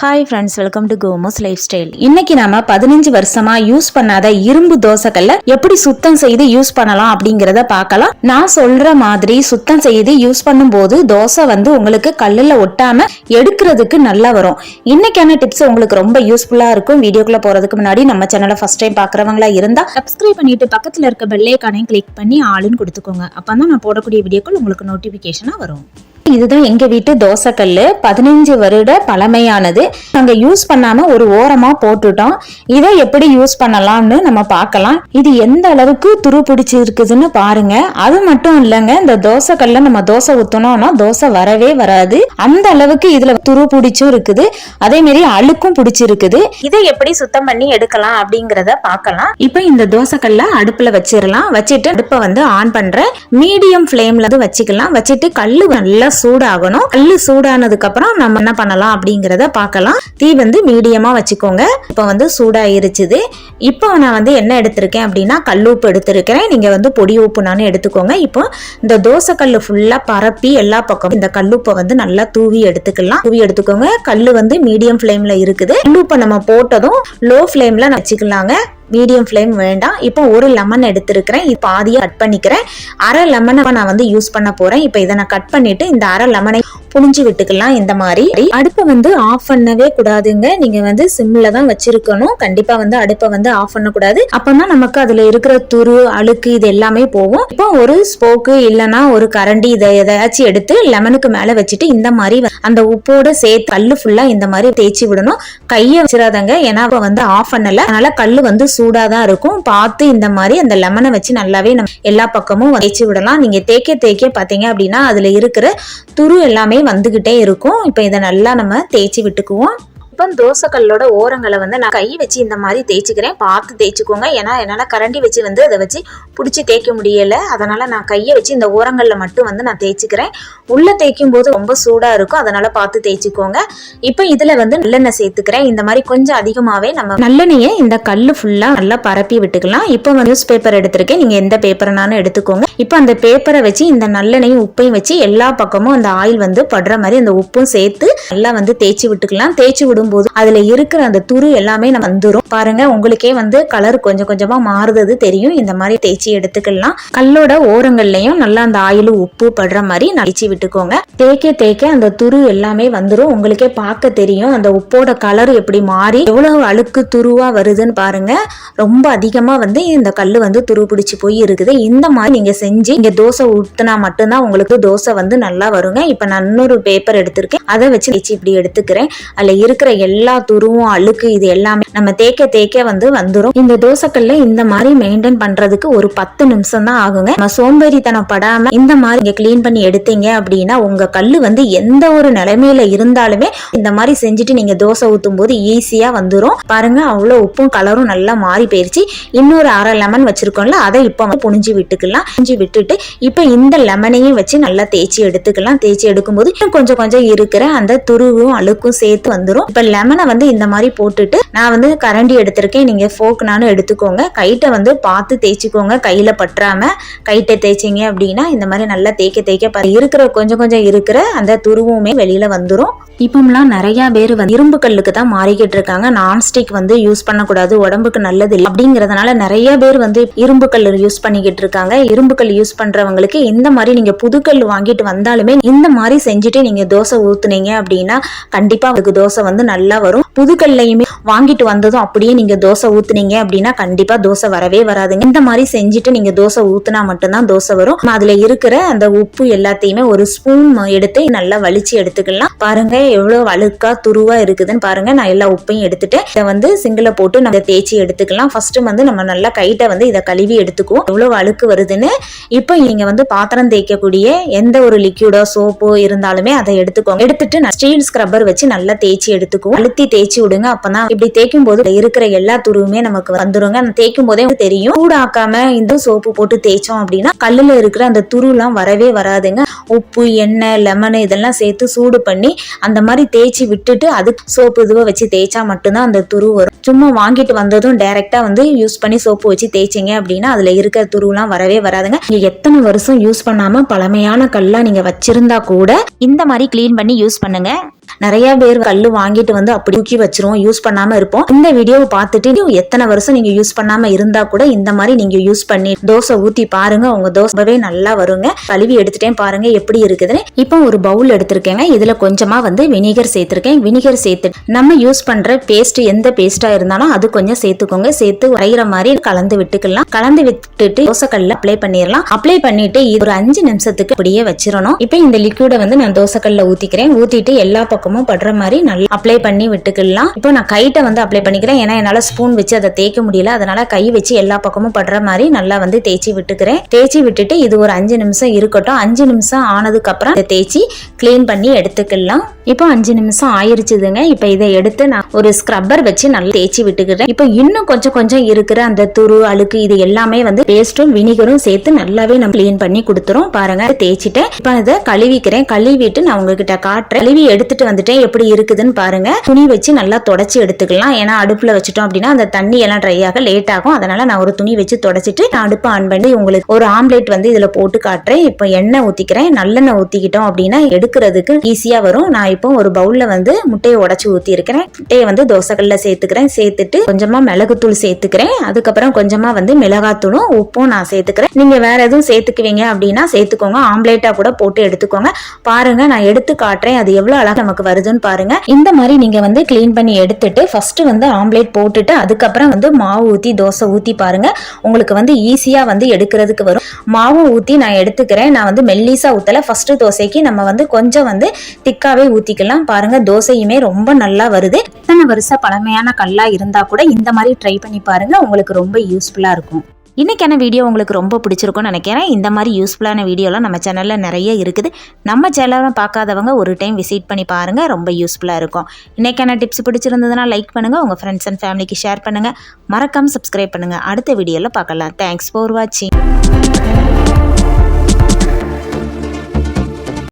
Hi friends welcome to Komos life style இன்னைக்கு நாம பதினஞ்சு வருஷமா யூஸ் பண்ணாத இரும்பு தோசைக்கல்ல எப்படி சுத்தம் செய்து யூஸ் பண்ணலாம் அப்படிங்கறத பார்க்கலாம். நான் சொல்ற மாதிரி சுத்தம் செய்து யூஸ் பண்ணும்போது தோசை வந்து உங்களுக்கு கல்லுல ஒட்டாம எடுக்கிறதுக்கு நல்லா வரும். இன்னைக்கான டிப்ஸ் உங்களுக்கு ரொம்ப யூஸ்ஃபுல்லா இருக்கும். வீடியோக்குள்ள போறதுக்கு முன்னாடி நம்ம சேனலை ஃபர்ஸ்ட் டைம் பாக்குறவங்களா இருந்தா சப்ஸ்கிரைப் பண்ணிட்டு பக்கத்துல இருக்க பெல்லைக்கானையும் கிளிக் பண்ணி ஆளுன்னு கொடுத்துக்கோங்க. அப்பதான் நான் போடக்கூடிய வீடியோக்கள் உங்களுக்கு நோட்டிபிகேஷனா வரும். இதுதான் எங்க வீட்டு தோசைக்கல்லு. பதினஞ்சு வருட பழமையானது. நாங்க யூஸ் பண்ணாம ஒரு ஓரமா போட்டுட்டோம். இதை எப்படி யூஸ் பண்ணலாம்னு நம்ம பார்க்கலாம். இது எந்த அளவுக்கு துரு பிடிச்சி இருக்குதுன்னு பாருங்க. அது மட்டும் இல்லைங்க இந்த தோசைக்கல்ல நம்ம தோசை ஊத்தணும்னா தோசை வரவே வராது. அந்த அளவுக்கு இதுல துரு பிடிச்சும் இருக்குது. அதே மாதிரி அழுக்கும் பிடிச்சிருக்குது. இதை எப்படி சுத்தம் பண்ணி எடுக்கலாம் அப்படிங்கறத பார்க்கலாம். இப்போ இந்த தோசைக்கல்ல அடுப்புல வச்சிடலாம். வச்சுட்டு அடுப்பை வந்து ஆன் பண்ற மீடியம் ஃப்ளேம்ல வச்சுக்கலாம். வச்சுட்டு கல்லு நல்லா சூடாகணும். கல் சூடானதுக்கு அப்புறம் நம்ம என்ன பண்ணலாம் அப்படிங்கிறத பார்க்கலாம். தீ வந்து மீடியமா வச்சுக்கோங்க. இப்போ வந்து சூடாயிருச்சுது. இப்போ நான் வந்து என்ன எடுத்திருக்கேன் அப்படின்னா கல்லுப்பு எடுத்திருக்கிறேன். நீங்க வந்து பொடி உப்பு நானும் எடுத்துக்கோங்க. இப்போ இந்த தோசை கல் ஃபுல்லா பரப்பி எல்லா பக்கம் இந்த கல்லுப்பை வந்து நல்லா தூவி எடுத்துக்கலாம். தூவி எடுத்துக்கோங்க. கல் வந்து மீடியம் ஃப்ளேமில் இருக்குது. கல்லுப்பை நம்ம போட்டதும் லோ ஃப்ளேமில் வச்சுக்கலாங்க. மீடியம் ஃப்ளேம் வேண்டாம் இப்போ ஒரு லெமன் எடுத்திருக்கிறேன். இப்போ பாதியை கட் பண்ணிக்கிறேன். அரை லெமனை நான் வந்து யூஸ் பண்ண போகிறேன் இப்போ இதை நான் கட் பண்ணிவிட்டு இந்த அரை லெமனை புழிஞ்சு விட்டுக்கலாம் இந்த மாதிரி. அடுப்பை வந்து ஆஃப் பண்ணவே கூடாதுங்க. நீங்க வந்து சிம்ல தான் வச்சிருக்கணும். கண்டிப்பா வந்து அடுப்பை வந்து ஆஃப் பண்ணக்கூடாது. அப்பதான் நமக்கு அதுல இருக்கிற துரு அழுக்கு இது எல்லாமே போகும். இப்போ ஒரு ஸ்போக்கு இல்லைன்னா ஒரு கரண்டி இதை எதாச்சும் எடுத்து லெமனுக்கு மேல வச்சுட்டு இந்த மாதிரி அந்த உப்போட சேர்த்து கல்லு ஃபுல்லா இந்த மாதிரி தேய்ச்சி விடணும். கையை வச்சிடாதங்க ஏன்னா வந்து ஆஃப் பண்ணல. அதனால கல்லு வந்து சூடா தான் இருக்கும். பார்த்து இந்த மாதிரி அந்த லெமனை வச்சு நல்லாவே நம்ம எல்லா பக்கமும் தேய்ச்சி விடலாம். நீங்க தேய்க்க தேய்க்க பாத்தீங்க அப்படின்னா அதுல இருக்கிற துரு எல்லாமே வந்துகிட்டே இருக்கும். இப்போ இதை நல்லா நம்ம தேய்ச்சி விட்டுக்குவோம். இப்போ தோசைக்கல்லோட ஓரங்களை வந்து நான் கை வச்சு இந்த மாதிரி தேய்ச்சிக்கிறேன். பார்த்து தேய்ச்சிக்கோங்க. ஏன்னா என்னால் கரண்டி வச்சு வந்து அதை வச்சு பிடிச்சி தேய்க்க முடியலை. அதனால் நான் கையை வச்சு இந்த ஓரங்களில் மட்டும் வந்து நான் தேய்ச்சிக்கிறேன். உள்ளே தேய்க்கும் போது ரொம்ப சூடாக இருக்கும். அதனால் பார்த்து தேய்ச்சிக்கோங்க. இப்போ இதில் வந்து நல்லெண்ணெய் சேர்த்துக்கிறேன். இந்த மாதிரி கொஞ்சம் அதிகமாகவே நம்ம நல்லெண்ணெயை இந்த கல் ஃபுல்லாக நல்லா பரப்பி விட்டுக்கலாம். இப்போ நியூஸ் பேப்பர் எடுத்திருக்கேன். நீங்கள் எந்த பேப்பர்னாலும் எடுத்துக்கோங்க. இப்போ அந்த பேப்பரை வச்சு இந்த நல்லெண்ணையும் உப்பையும் வச்சு எல்லா பக்கமும் அந்த ஆயில் வந்து படுற மாதிரி அந்த உப்பும் சேர்த்து நல்லா வந்து தேய்ச்சி விட்டுக்கலாம். தேய்ச்சி போது அதுல இருக்கிற அந்த துரு எல்லாமே நம்ம வந்துரும். பாருங்க உங்களுக்கே வந்து கலர் கொஞ்சம் கொஞ்சமா மாறுறது தெரியும். இந்த மாதிரி தேய்ச்சி எடுத்துக்கலாம். கல்லோட ஓரங்கள்லயும் நல்லா அந்த ஆயில் உப்பு படுற மாதிரி நடிச்சு விட்டுக்கோங்க. தேய்க்க தேய்க்க அந்த துரு எல்லாமே வந்துரும். உங்களுக்கே பார்க்க தெரியும். அந்த உப்போட கலர் எப்படி மாறி எவ்வளவு அழுக்கு துருவா வருதுன்னு பாருங்க. ரொம்ப அதிகமா வந்து இந்த கல்லு வந்து துரு பிடிச்சி போய் இருக்குது. இந்த மாதிரி நீங்க செஞ்சு இங்க தோசை ஊத்துனா மட்டும்தான் உங்களுக்கு தோசை வந்து நல்லா வருங்க. இப்ப நான் இன்னொரு பேப்பர் எடுத்திருக்கேன். அதை வச்சு இப்படி எடுத்துக்கிறேன். அதுல இருக்கிற எல்லா துருவும் அழுக்கு இது எல்லாமே நம்ம தேய்க்க தேய்க்க வந்து வந்துரும். இந்த தோசைக்கல்ல இந்த மாதிரி மெயின்டைன் பண்றதுக்கு ஒரு பத்து நிமிஷம் தான் ஆகுங்க. நம்ம சோம்பேறித்தனம் படாம இந்த மாதிரி நீங்க கிளீன் பண்ணி எடுத்தீங்க அப்படின்னா உங்க கல்லு வந்து எந்த ஒரு நிலைமையில இருந்தாலுமே இந்த மாதிரி செஞ்சுட்டு நீங்க தோசை ஊத்தும் போது ஈஸியா வந்துரும். பாருங்க அவ்வளவு உப்பும் கலரும் நல்லா மாறி போயிருச்சு. இன்னொரு அரை லெமன் வச்சிருக்கோம்ல அதை இப்போ வந்து விட்டுக்கலாம். புனிஞ்சு விட்டுட்டு இப்போ இந்த லெமனையும் வச்சு நல்லா தேய்ச்சி எடுத்துக்கலாம். தேய்ச்சி எடுக்கும்போது இன்னும் கொஞ்சம் கொஞ்சம் இருக்கிற அந்த துருவும் அழுக்கும் சேர்த்து வந்துரும். இப்போ இப்போ லெமனை வந்து இந்த மாதிரி போட்டுட்டு நான் வந்து கரண்டி எடுத்திருக்கேன். நீங்கள் ஃபோக்னாலும் எடுத்துக்கோங்க. கைட்டை வந்து பார்த்து தேய்ச்சிக்கோங்க. கையில் பற்றாமல் கைட்டை தேய்ச்சிங்க அப்படின்னா இந்த மாதிரி நல்லா தேய்க்க தேய்க்க இருக்கிற கொஞ்சம் கொஞ்சம் இருக்கிற அந்த துருவுமே வெளியில் வந்துடும் இப்போம்லாம் நிறைய பேர் வந்து இரும்பு கல்லுக்கு தான் மாறிக்கிட்டு இருக்காங்க. நான்ஸ்டிக் வந்து யூஸ் பண்ணக்கூடாது. உடம்புக்கு நல்லது இல்லை அப்படிங்கறதுனால நிறைய பேர் வந்து இரும்பு கல் யூஸ் பண்ணிக்கிட்டு இருக்காங்க. இரும்பு கல் யூஸ் பண்ணுறவங்களுக்கு இந்த மாதிரி நீங்கள் புதுக்கல் வாங்கிட்டு வந்தாலுமே இந்த மாதிரி செஞ்சுட்டு நீங்கள் தோசை ஊற்றுனீங்க அப்படின்னா கண்டிப்பாக அதுக்கு தோசை வந்து நல்லா வரும். புதுக்கல்லையுமே வாங்கிட்டு வந்ததும் அப்படியே நீங்க தோசை ஊத்துனீங்க அப்படின்னா கண்டிப்பா தோசை வரவே வராதுங்க. இந்த மாதிரி செஞ்சுட்டு நீங்க தோசை ஊத்துனா மட்டும்தான் தோசை வரும். அதுல இருக்கிற அந்த உப்பு எல்லாத்தையுமே ஒரு ஸ்பூன் எடுத்து நல்லா வலிச்சு எடுத்துக்கலாம். பாருங்க எவ்வளவு வழுக்கா துருவா இருக்குதுன்னு பாருங்க. நான் எல்லா உப்பையும் எடுத்துட்டேன். இதை வந்து சிங்கில போட்டு நம்ம தேய்ச்சி எடுத்துக்கலாம். ஃபர்ஸ்ட் வந்து நம்ம நல்லா கைட்ட வந்து இதை கழுவி எடுத்துக்குவோம். எவ்வளவு அழுக்கு வருதுன்னு இப்போ நீங்க வந்து பாத்திரம் தேய்க்கக்கூடிய எந்த ஒரு லிக்யூடோ சோப்போ இருந்தாலுமே அதை எடுத்துக்கோங்க. எடுத்துட்டு நான் ஸ்டீல் ஸ்க்ரப்பர் வச்சு நல்லா தேய்ச்சி எடுத்துக்குவோம் அழுத்தி தேய்ச்சி விடுங்க. அப்பதான் இப்படி தேய்க்கும் போது இருக்கிற எல்லா துருவுமே நமக்கு வந்துருங்க. அந்த தேய்க்கும் போதே தெரியும். சூடாக்காம இந்த சோப்பு போட்டு தேய்ச்சோம் அப்படின்னா கல்லுல இருக்கிற அந்த துருலாம் வரவே வராதுங்க. உப்பு எண்ணெய் லெமன் இதெல்லாம் சேர்த்து சூடு பண்ணி அந்த மாதிரி தேய்ச்சி விட்டுட்டு அது சோப்பு இதுவை வச்சு தேய்ச்சா மட்டும்தான் அந்த துரு வரும். சும்மா வாங்கிட்டு வந்ததும் டைரக்டா வந்து யூஸ் பண்ணி சோப்பு வச்சு தேய்ச்சிங்க அப்படின்னா அதுல இருக்கிற துருலாம் வரவே வராதுங்க. நீங்க எத்தனை வருஷம் யூஸ் பண்ணாம பழமையான கல்லா நீங்க வச்சிருந்தா கூட இந்த மாதிரி க்ளீன் பண்ணி யூஸ் பண்ணுங்க. நிறைய பேர் கல்லு வாங்கிட்டு வந்து அப்படி தூக்கி வச்சிருவோம் யூஸ் பண்ணாம இருப்போம். இந்த வீடியோவை பார்த்துட்டு எத்தனை வருஷம் நீங்க யூஸ் பண்ணாம இருந்தா கூட இந்த மாதிரி நீங்க யூஸ் பண்ணி தோசை ஊத்தி பாருங்க உங்க தோசைவே நல்லா வருங்க. கழுவி எடுத்துட்டேன் பாருங்க எப்படி இருக்குதுன்னு. இப்போ ஒரு பவுல் எடுத்திருக்கேங்க. இதுல கொஞ்சமா வந்து வினிகர் சேர்த்திருக்கேன். வினிகர் சேர்த்து நம்ம யூஸ் பண்ற பேஸ்ட் எந்த பேஸ்டா இருந்தாலும் அது கொஞ்சம் சேர்த்துக்கோங்க. சேர்த்து உரைகிற மாதிரி கலந்து விட்டுக்கலாம். கலந்து விட்டுட்டு தோசைக்கல்ல அப்ளை பண்ணிடலாம் அப்ளை பண்ணிட்டு இது ஒரு அஞ்சு நிமிஷத்துக்கு அப்படியே வச்சிடணும் இப்போ இந்த லிக்விட வந்து நான் தோசைக்கல்ல ஊத்திக்கிறேன். ஊத்திட்டு எல்லா பக்கமும் படுற மாதிரி நல்லா அப்ளை பண்ணி விட்டுக்கலாம். இப்போ நான் கைட்ட வந்து அப்ளை பண்ணிக்கிறேன். ஏன்னா என்னால ஸ்பூன் வச்சு அதை தேய்க்க முடியல. அதனால கை வச்சு எல்லா பக்கமும் படுற மாதிரி நல்லா வந்து தேய்ச்சி விட்டுக்கிறேன். தேய்ச்சி விட்டுட்டு இது ஒரு அஞ்சு நிமிஷம் இருக்கட்டும். அஞ்சு நிமிஷம் ஆனதுக்கு அப்புறம் இதை தேய்ச்சி க்ளீன் பண்ணி எடுத்துக்கலாம். இப்போ அஞ்சு நிமிஷம் ஆயிருச்சுதுங்க. இப்போ இதை எடுத்து நான் ஒரு ஸ்க்ரப்பர் வச்சு நல்லா தேய்ச்சி விட்டுக்கிறேன். இப்போ இன்னும் கொஞ்சம் கொஞ்சம் இருக்கிற அந்த துரு அழுக்கு இது எல்லாமே வந்து பேஸ்ட்டும் வினிகரும் சேர்த்து நல்லாவே நம்ம கிளீன் பண்ணி கொடுத்துரும். பாருங்க தேய்ச்சிட்டேன். இப்போ இதை கழுவிக்கிறேன். கழுவிட்டு நான் உங்ககிட்ட காட்டுறேன். கழுவி எடுத்துட்டு வந்துட்டேன். எப்படி இருக்குதுன்னு பாருங்க. துணி வச்சு நல்லா தொடச்சி எடுத்துக்கலாம். ஏன்னா அடுப்புல வச்சுட்டோம் அப்படின்னா அந்த தண்ணி எல்லாம் ட்ரை ஆக லேட் ஆகும். அதனால நான் ஒரு துணி வச்சு தொடச்சிட்டு நான் அடுப்பு ஆன் பண்ணி உங்களுக்கு ஒரு ஆம்லேட் வந்து இதுல போட்டு காட்டுறேன். இப்போ எண்ணெய் ஊத்திக்கிறேன். நல்லெண்ணெய் ஊத்திக்கிட்டோம் அப்படின்னா எடுக்கிறதுக்கு ஈஸியா வரும். நான் இப்போ ஒரு பவுல்ல வந்து முட்டையை உடச்சி ஊத்தி இருக்கிறேன் முட்டையை வந்து தோசைகள்ல சேர்த்துக்கிறேன். சேர்த்துட்டு கொஞ்சமா மிளகுத்தூள் சேர்த்துக்கிறேன். அதுக்கப்புறம் கொஞ்சமா வந்து மிளகாத்தூளும் உப்பும் நான் சேர்த்துக்கிறேன். நீங்க வேற எதுவும் சேர்த்துக்குவீங்க அப்படின்னா சேர்த்துக்கோங்க. ஆம்லேட்டா கூட போட்டு எடுத்துக்கோங்க. பாருங்க நான் எடுத்து காட்டுறேன். அது எவ்வளவு அழகா நமக்கு வருதுன்னு பாருங்க. இந்த மாதிரி நீங்க வந்து க்ளீன் பண்ணி எடுத்துட்டு ஃபர்ஸ்ட் வந்து ஆம்லேட் போட்டுட்டு அதுக்கப்புறம் வந்து மாவு ஊத்தி தோசை ஊத்தி பாருங்க. உங்களுக்கு வந்து ஈஸியா வந்து எடுக்கிறதுக்கு வரும். மாவு ஊத்தி நான் எடுத்துக்கிறேன். நான் வந்து மெல்லிசா ஊத்தல. ஃபர்ஸ்ட் தோசைக்கு நம்ம வந்து கொஞ்சம் வந்து திக்காவே ஊத்திக்கலாம். பாருங்க தோசையுமே ரொம்ப நல்லா வருது. இத்தனை வருஷம் பழமையான கல்லா இருந்தா கூட இந்த மாதிரி ட்ரை பண்ணி பாருங்க. உங்களுக்கு ரொம்ப யூஸ்ஃபுல்லா இருக்கும். இன்றைக்கான வீடியோ உங்களுக்கு ரொம்ப பிடிச்சிருக்கும்னு நினைக்கிறேன். இந்த மாதிரி யூஸ்ஃபுல்லான வீடியோலாம் நம்ம சேனலில் நிறைய இருக்குது. நம்ம சேனலை பார்க்காதவங்க ஒரு டைம் விசிட் பண்ணி பாருங்கள் ரொம்ப யூஸ்ஃபுல்லாக இருக்கும். இன்றைக்கான டிப்ஸ் பிடிச்சிருந்ததுன்னா லைக் பண்ணுங்கள் உங்கள் ஃப்ரெண்ட்ஸ் அண்ட் ஃபேமிலிக்கு ஷேர் பண்ணுங்கள் மறக்காமல் சப்ஸ்கிரைப் பண்ணுங்கள் அடுத்த வீடியோவில் பார்க்கலாம். தேங்க்ஸ் ஃபார் வாட்சிங்